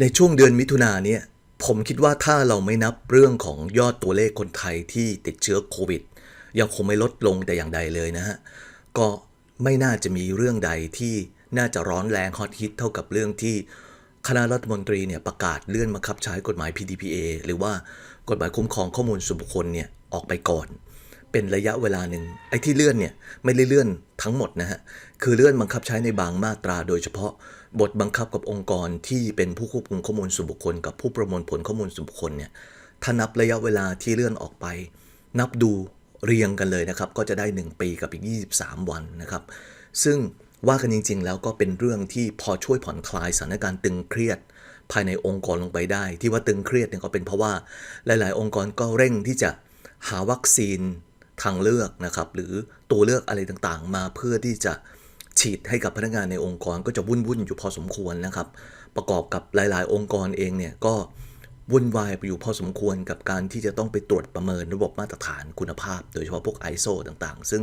ในช่วงเดือนมิถุนาเนี่ยผมคิดว่าถ้าเราไม่นับเรื่องของยอดตัวเลขคนไทยที่ติดเชื้อโควิด ยังคงไม่ลดลงแต่อย่างใดเลยนะฮะ ก็ไม่น่าจะมีเรื่องใดที่น่าจะร้อนแรงฮอตฮิตเท่ากับเรื่องที่คณะรัฐมนตรีเนี่ยประกาศเลื่อนบังคับใช้กฎหมาย PDPA หรือว่ากฎหมายคุ้มครองข้อมูลส่วนบุคคลเนี่ยออกไปก่อน เป็นระยะเวลาหนึ่งไอ้ที่เลื่อนเนี่ยไม่ได้เลื่อนทั้งหมดนะฮะคือเลื่อนบังคับใช้ในบางมาตรา โดยเฉพาะบทบังคับกับองค์กรที่เป็นผู้ควบคุมข้อมูลส่วนบุคคล กับผู้ประมวลผลข้อมูลส่วนบุคคลเนี่ยถ้านับระยะเวลาที่เลื่อนออกไป นับดูเรียงกันเลยนะครับ ก็จะได้ 1 ปีกับอีก 23 วันนะครับ ซึ่งว่ากันจริง ๆ แล้วก็เป็นเรื่องที่พอช่วยผ่อนคลายสถานการณ์ตึงเครียด ภายในองค์กรลงไปได้ ที่ว่าตึงเครียดเนี่ยก็เป็นเพราะว่าหลาย ๆ องค์กรก็เร่งที่จะหาวัคซีน ทางเลือกนะครับ หรือตัวเลือกอะไรต่างๆ มาเพื่อที่จะฉีดให้กับพนักงานในองค์กรก็จะวุ่นๆอยู่พอสมควรนะครับ ประกอบกับหลาย ๆ องค์กรเองเนี่ยก็วุ่นวายไปอยู่พอสมควรกับการที่จะต้องไปตรวจประเมินระบบมาตรฐานคุณภาพ โดยเฉพาะพวก ISO ต่างๆ ซึ่ง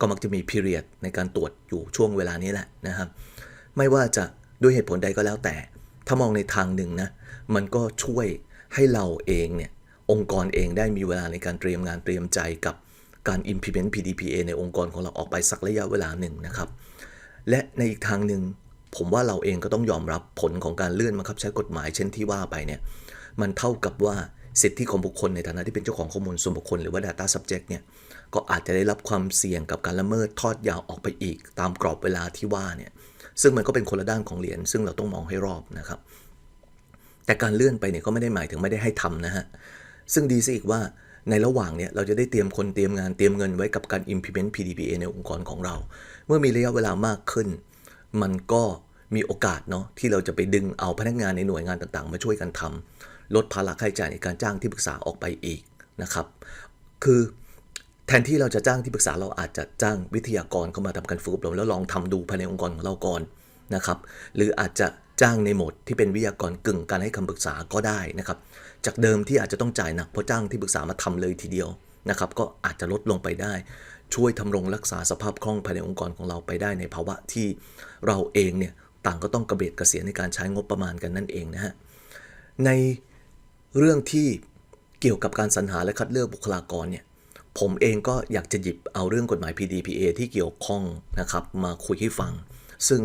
ก็มักจะมี period ในการตรวจอยู่ช่วงเวลานี้แหละนะครับ ไม่ว่าจะด้วยเหตุผลใดก็แล้วแต่ ถ้ามองในทางหนึ่งนะ มันก็ช่วยให้เราเองเนี่ยองค์กรเองได้มีเวลาในการเตรียมงานเตรียมใจกับ การ implement PDPA ในองค์กรของเราออกไปสักระยะเวลาหนึ่งนะครับ และในอีกทางหนึ่งผมว่าเราเองก็ต้องยอมรับผลของการเลื่อนบังคับใช้กฎหมายเช่นที่ว่าไปเนี่ยมันเท่ากับว่าสิทธิของบุคคลในฐานะที่เป็นเจ้าของข้อมูลส่วนบุคคลหรือว่า Data Subject เนี่ยก็อาจจะได้รับความเสี่ยงกับการละเมิดทอดยาวออกไปอีก ตามกรอบเวลาที่ว่าเนี่ยซึ่งมันก็เป็นคนละด้านของเหรียญซึ่งเราต้องมองให้รอบนะครับ แต่การเลื่อนไปเนี่ยก็ไม่ได้หมายถึงไม่ได้ให้ทำนะฮะซึ่งดีซะอีกว่า ในระหว่างเนี่ยเราจะได้เตรียมคนเตรียมงานเตรียมเงินไว้กับการ implement PDPA ในองค์กรของเรา เมื่อมีระยะเวลามากขึ้น มันก็มีโอกาสเนาะที่เราจะไปดึงเอาพนักงานในหน่วยงานต่างๆ มาช่วยกันทำลดภาระค่าใช้จ่ายในการจ้างที่ปรึกษาออกไปอีกนะครับ คือแทนที่เราจะจ้างที่ปรึกษาเราอาจจะจ้างวิทยากรเข้ามาทำการฝึกอบรมแล้วลองทำดูภายในองค์กรของเราก่อนนะครับ หรืออาจจะ จ้างในโหมดที่เป็นวิทยากรกึ่งการให้คำปรึกษาก็ได้นะครับ จากเดิมที่อาจจะต้องจ่ายหนักเพราะจ้างที่ปรึกษามาทำเลยทีเดียวนะครับก็อาจจะลดลงไปได้ ช่วยทำรงรักษาสภาพคล่องภายในองค์กรของเราไปได้ในภาวะที่เราเองเนี่ยต่างก็ต้องกระเบียดกระเสียในการใช้งบประมาณกันนั่นเองนะฮะในเรื่องที่เกี่ยวกับการสรรหาและคัดเลือกบุคลากรเนี่ยผมเองก็อยากจะหยิบเอาเรื่องกฎหมาย PDPA ที่เกี่ยวข้องนะครับมาคุยให้ฟัง ซึ่ง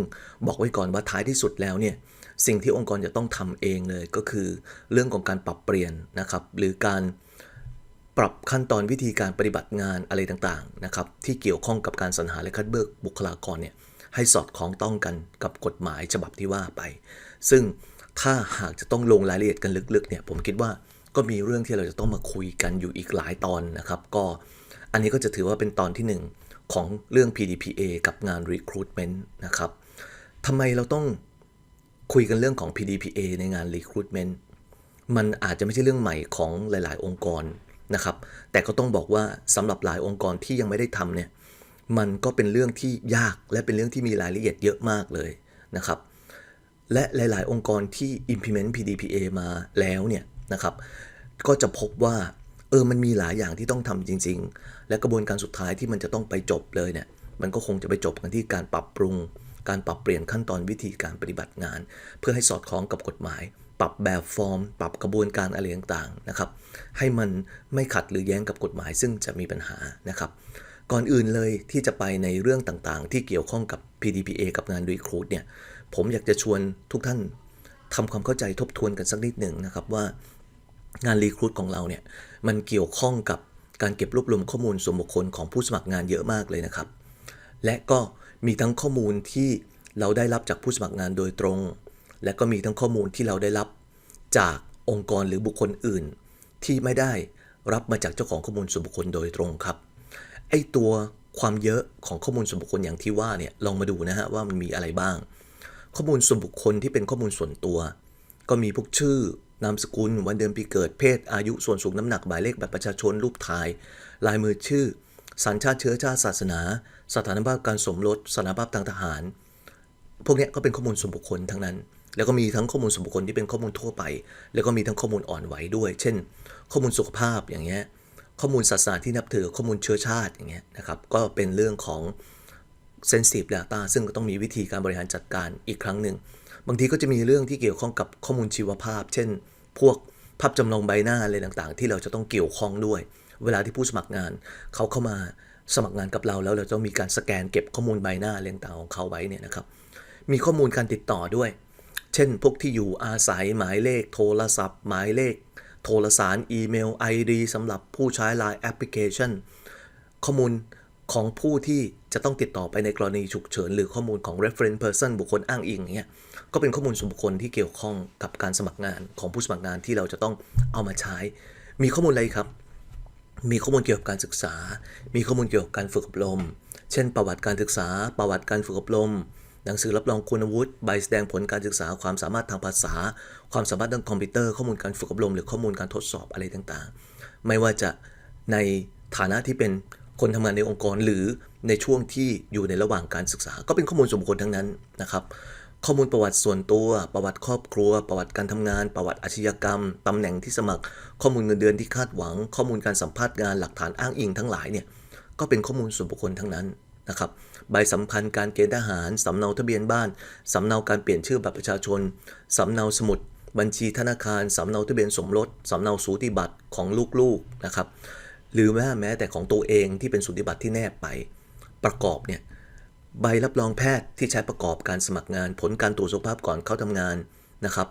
บอกไว้ก่อนว่าท้ายที่สุดแล้วเนี่ยสิ่งที่องค์กรจะต้องทำเองเลยก็คือเรื่องของการปรับเปลี่ยนนะครับหรือการปรับขั้นตอนวิธีการปฏิบัติงานอะไรต่างๆนะครับที่เกี่ยวข้องกับการสรรหาและคัดเลือกบุคลากรเนี่ยให้สอดคล้องต้องกันกับกฎหมายฉบับที่ว่าไป ซึ่งถ้าหากจะต้องลงรายละเอียดกันลึกๆเนี่ยผมคิดว่าก็มีเรื่องที่เราจะต้องมาคุยกันอยู่อีกหลายตอนนะครับ ก็อันนี้ก็จะถือว่าเป็นตอนที่หนึ่ง ของเรื่อง PDPA กับงาน recruitment นะครับทำไมเราต้องคุยกันเรื่องของ PDPA ในงาน recruitment มันอาจจะไม่ใช่เรื่องใหม่ของหลาย ๆ องค์กรนะครับ แต่ก็ต้องบอกว่าสำหรับหลายองค์กรที่ยังไม่ได้ทำเนี่ย มันก็เป็นเรื่องที่ยากและเป็นเรื่องที่มีรายละเอียดเยอะมากเลยนะครับ และหลาย ๆ องค์กรที่ implement PDPA มาแล้วเนี่ยนะครับ ก็จะพบว่าเออ มันมีหลายอย่างที่ต้องทำจริง ๆ และกระบวนการสุดท้ายที่มันจะต้องไปจบเลยเนี่ยมันก็คงจะไปจบกันที่การปรับปรุง การปรับเปลี่ยนขั้นตอนวิธีการปฏิบัติงาน เพื่อให้สอดคล้องกับกฎหมาย ปรับแบบฟอร์ม ปรับกระบวนการอะไรต่างๆนะครับ ให้มันไม่ขัดหรือแย้งกับกฎหมายซึ่งจะมีปัญหานะครับ ก่อนอื่นเลยที่จะไปในเรื่องต่างๆ ที่เกี่ยวข้องกับ PDPA กับงาน Recruit เนี่ยผมอยากจะชวนทุกท่านทำความเข้าใจทบทวนกันสักนิดหนึ่งนะครับว่างาน Recruit ของเราเนี่ยมันเกี่ยวข้องกับ การเก็บรวบรวมข้อมูลส่วนบุคคลของผู้สมัครงานเยอะมากเลยนะครับ และก็มีทั้งข้อมูลที่เราได้รับจากผู้สมัครงานโดยตรง และก็มีทั้งข้อมูลที่เราได้รับจากองค์กรหรือบุคคลอื่น ที่ไม่ได้รับมาจากเจ้าของข้อมูลส่วนบุคคลโดยตรงครับ ไอตัวความเยอะของข้อมูลส่วนบุคคลอย่างที่ว่าเนี่ยลองมาดูนะฮะว่ามันมีอะไรบ้าง ข้อมูลส่วนบุคคลที่เป็นข้อมูลส่วนตัว ก็มีพวกชื่อ นามสกุล วันเดือนปีเกิด เพศ อายุ ส่วนสูงน้ำหนัก หมายเลขบัตรประชาชน รูปถ่าย ลายมือชื่อ สัญชาติเชื้อชาติศาสนา สถานภาพการสมรส สถานภาพทางทหาร พวกนี้ก็เป็นข้อมูลส่วนบุคคลทั้งนั้น แล้วก็มีทั้งข้อมูลส่วนบุคคลที่เป็นข้อมูลทั่วไป แล้วก็มีทั้งข้อมูลอ่อนไหวด้วย เช่น ข้อมูลสุขภาพอย่างเงี้ย ข้อมูลศาสนาที่นับถือ ข้อมูลเชื้อชาติอย่างเงี้ยนะครับ ก็เป็นเรื่องของ sensitive data ซึ่งก็ต้องมีวิธีการบริหารจัดการอีกครั้งหนึ่ง บางทีก็จะมีเรื่องที่เกี่ยวข้องกับข้อมูลชีวภาพ เช่น พวกภาพจำลองใบหน้าอะไรต่างๆ ที่เราจะต้องเกี่ยวข้องด้วย เวลาที่ผู้สมัครงาน เขาเข้ามาสมัครงานกับเราแล้วเราจะต้องมีการสแกนเก็บข้อมูลใบหน้าอะไรต่างๆของเขาไว้เนี่ยนะครับ มีข้อมูลการติดต่อด้วย เช่น พวกที่อยู่อาศัยหมายเลข โทรศัพท์ หมายเลข โทรสารอีเมล ID สำหรับผู้ใช้ Line แอปพลิเคชันข้อมูลของผู้ที่ จะต้องติดต่อไปในกรณีฉุกเฉิน หรือข้อมูลของ reference person บุคคลอ้างอิงเงี้ยก็เป็นข้อมูลส่วนบุคคลที่เกี่ยวข้องกับการสมัครงานของผู้สมัครงานที่เราจะต้องเอามาใช้ มีข้อมูลอะไรครับ มีข้อมูลเกี่ยวกับการศึกษา มีข้อมูลเกี่ยวกับการฝึกอบรม เช่น ประวัติการศึกษา ประวัติการฝึกอบรม หนังสือรับรองคุณวุฒิ ใบแสดงผลการศึกษา ความสามารถทางภาษา ความสามารถด้านคอมพิวเตอร์ ข้อมูลการฝึกอบรม หรือข้อมูลการทดสอบอะไรต่างๆ ไม่ว่าจะในฐานะที่เป็น คนทำงานในองค์กรหรือในช่วงที่อยู่ในระหว่างการศึกษา ก็เป็นข้อมูลส่วนบุคคลทั้งนั้นนะครับข้อมูลประวัติส่วนตัว ประวัติครอบครัว ประวัติการทำงาน ประวัติอาชญากรรมตำแหน่งที่สมัคร ข้อมูลเงินเดือนที่คาดหวัง ข้อมูลการสัมภาษณ์งานหลักฐานอ้างอิงทั้งหลายเนี่ยก็เป็นข้อมูลส่วนบุคคลทั้งนั้นนะครับใบสำคัญการเกณฑ์ทหารสำเนาทะเบียนบ้านสำเนาการเปลี่ยนชื่อบัตรประชาชนสำเนาสมุด บัญชีธนาคารสำเนาทะเบียนสมรสสำเนาสูติบัตรของลูกๆนะครับ หรือแม้แต่ของตัวเองที่เป็นสูติบัตรที่แนบไป ประกอบเนี่ยใบรับรองแพทย์ที่ใช้ประกอบการสมัครงาน ผลการตรวจสุขภาพก่อนเข้าทำงานนะครับ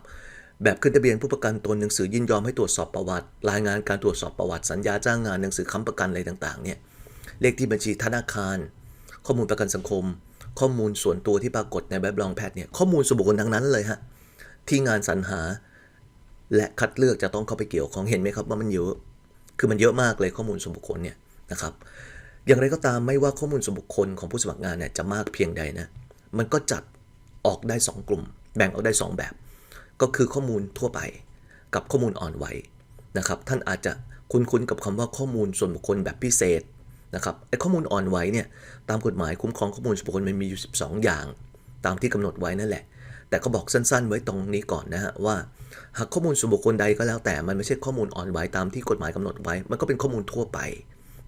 แบบขึ้นทะเบียนผู้ประกันตนหนังสือยินยอมให้ตรวจสอบประวัติ รายงานการตรวจสอบประวัติสัญญาจ้างงานหนังสือค้ำประกันอะไรต่างๆเนี่ยเลขที่บัญชีธนาคาร ข้อมูลประกันสังคม ข้อมูลส่วนตัวที่ปรากฏในใบรับรองแพทย์เนี่ยข้อมูลส่วนบุคคลทั้งนั้นเลยฮะที่งานสรรหา และคัดเลือกจะต้องเข้าไปเกี่ยวของเห็นไหมครับว่ามันเยอะ คือมันเยอะมากเลยข้อมูลส่วนบุคคลเนี่ยนะครับ อย่างไรก็ตามไม่ว่าข้อมูลส่วนบุคคลของผู้สมัครงานเนี่ยจะมากเพียงใดนะ มันก็จัดออกได้ 2 กลุ่ม แบ่งออกได้ 2 แบบ ก็คือข้อมูลทั่วไปกับข้อมูลอ่อนไหวนะครับ ท่านอาจจะคุ้นๆกับคำว่าข้อมูลส่วนบุคคลแบบพิเศษนะครับไอ้ข้อมูลอ่อนไหวเนี่ยตามกฎหมายคุ้มครองข้อมูลส่วนบุคคลมันมีอยู่ 12 อย่าง ตามที่กำหนดไว้นั่นแหละ แต่ก็บอกสั้นๆ ไว้ตรงนี้ก่อนนะฮะว่า หากข้อมูลส่วนบุคคลใดก็แล้วแต่มันไม่ใช่ข้อมูลอ่อนไหวตามที่กฎหมายกำหนดไว้ มันก็เป็นข้อมูลทั่วไป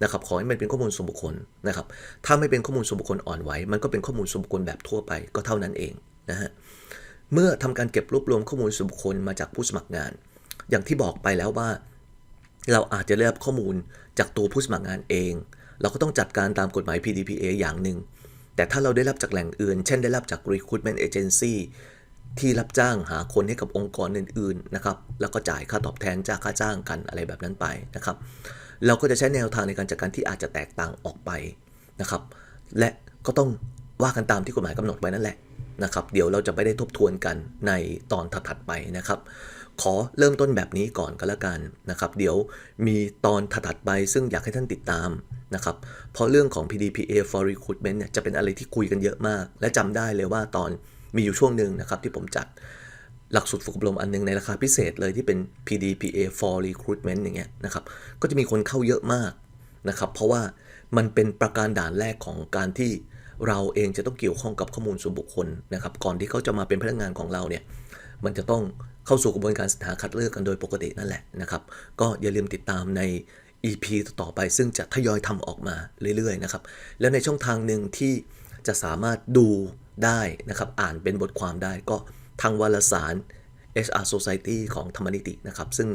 นะครับขอให้มันเป็นข้อมูลส่วนบุคคลนะครับถ้าไม่เป็นข้อมูลส่วนบุคคลอ่อนไหวมันก็เป็นข้อมูลส่วนบุคคลแบบทั่วไปก็เท่านั้นเองนะฮะเมื่อทำการเก็บรวบรวมข้อมูลส่วนบุคคลมาจากผู้สมัครงาน อย่างที่บอกไปแล้วว่า เราอาจจะได้รับข้อมูลจากตัวผู้สมัครงานเอง เราก็ต้องจัดการตามกฎหมาย PDPA อย่างหนึ่งแต่ถ้าเราได้รับจากแหล่งอื่น เช่นได้รับจาก recruitment agency ที่รับจ้างหาคนให้กับองค์กรอื่นๆนะครับแล้วก็จ่ายค่าตอบแทนจากค่าจ้างกันอะไรแบบนั้นไปนะครับเราก็จะใช้แนวทางในการจัดการที่อาจจะแตกต่างออกไปนะครับ และก็ต้องว่ากันตามที่กฎหมายกำหนดไว้นั่นแหละนะครับเดี๋ยวเราจะไม่ได้ทบทวนกันในตอนถัดๆไปนะครับ ขอเริ่มต้นแบบนี้ก่อนก็แล้วกันนะครับ เดี๋ยวมีตอนถัดๆไปซึ่งอยากให้ท่านติดตามนะครับเพราะเรื่องของ PDPA for recruitment เนี่ยจะเป็นอะไรที่คุยกันเยอะมาก และจำได้เลยว่าตอน มีอยู่ช่วงหนึ่งนะครับที่ผมจัดหลักสูตรฝึกอบรมอันหนึงในราคาพิเศษเลยที่เป็น PDPA for recruitment อย่างเงี้ยนะครับ ก็จะมีคนเข้าเยอะมากนะครับ เพราะว่ามันเป็นประการด่านแรกของการที่เราเองจะต้องเกี่ยวข้องกับข้อมูลส่วนบุคคลนะครับ ก่อนที่เขาจะมาเป็นพนักงานของเราเนี่ย มันจะต้องเข้าสู่กระบวนการสรรหาคัดเลือกกันโดยปกตินั่นแหละนะครับ ก็อย่าลืมติดตามใน EP ต่อไป ซึ่งจะทยอยทำออกมาเรื่อยๆนะครับ แล้วในช่องทางหนึ่งที่จะสามารถดู ได้นะครับ อ่านเป็นบทความได้ก็ทางวารสาร HR Society ของธรรมนิตินะครับ ซึ่ง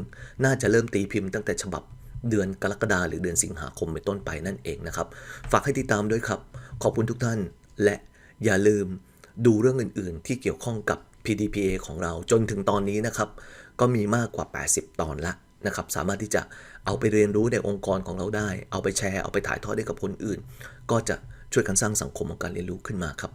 น่าจะเริ่มตีพิมพ์ตั้งแต่ฉบับเดือนกรกฎาหรือเดือนสิงหาคมเป็นต้นไปนั่นเองนะครับ ฝากให้ติดตามด้วยครับ ขอบคุณทุกท่าน และอย่าลืมดูเรื่องอื่น ๆ ที่เกี่ยวข้องกับ PDPA ของเราจนถึงตอนนี้นะครับ ก็มีมากกว่า 80 ตอนละนะครับ สามารถที่จะเอาไปเรียนรู้ในองค์กรของเราได้ เอาไปแชร์ เอาไปถ่ายทอดให้กับคนอื่น ก็จะช่วยกันสร้างสังคมของการเรียนรู้ขึ้นมาครับ